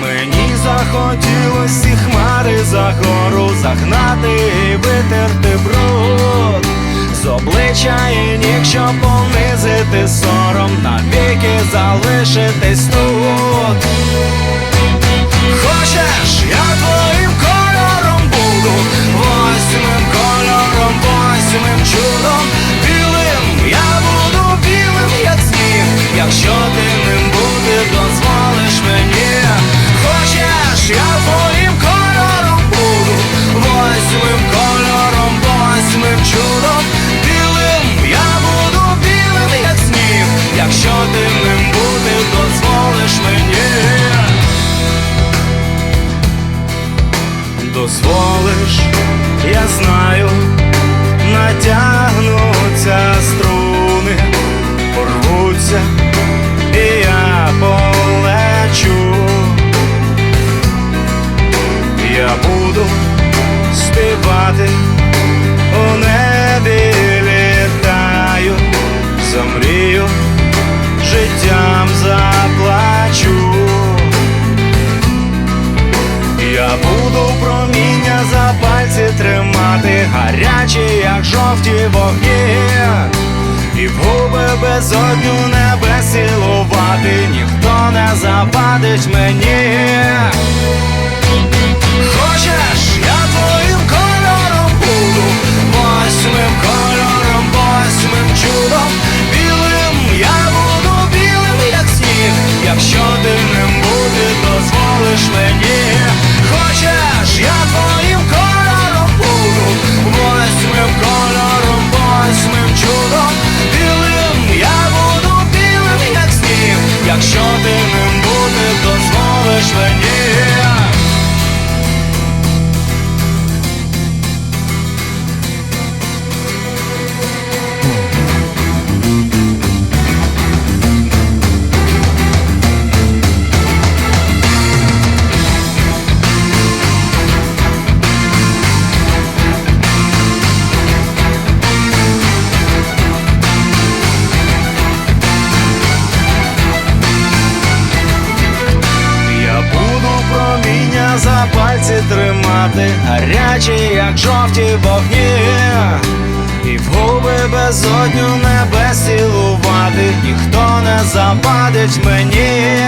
Мені захотілось ці хмари за гору загнати і витерти бруд. З обличчя і ніг, щоб понизити сором, навіки залишитись тут. Хочеш, я твоїм кольором буду, восьмим кольором, восьмим чудом, білим, я буду білим, як сніг, якщо співати у небі літаю, замрію, життям заплачу. Я буду проміння за пальці тримати, гарячі, як жовті вогні, і в губи безодню небес цілувати, ніхто не завадить мені. Тримати, гарячі, як жовті вогні, і в губи безодню небес цілувати, ніхто не завадить мені.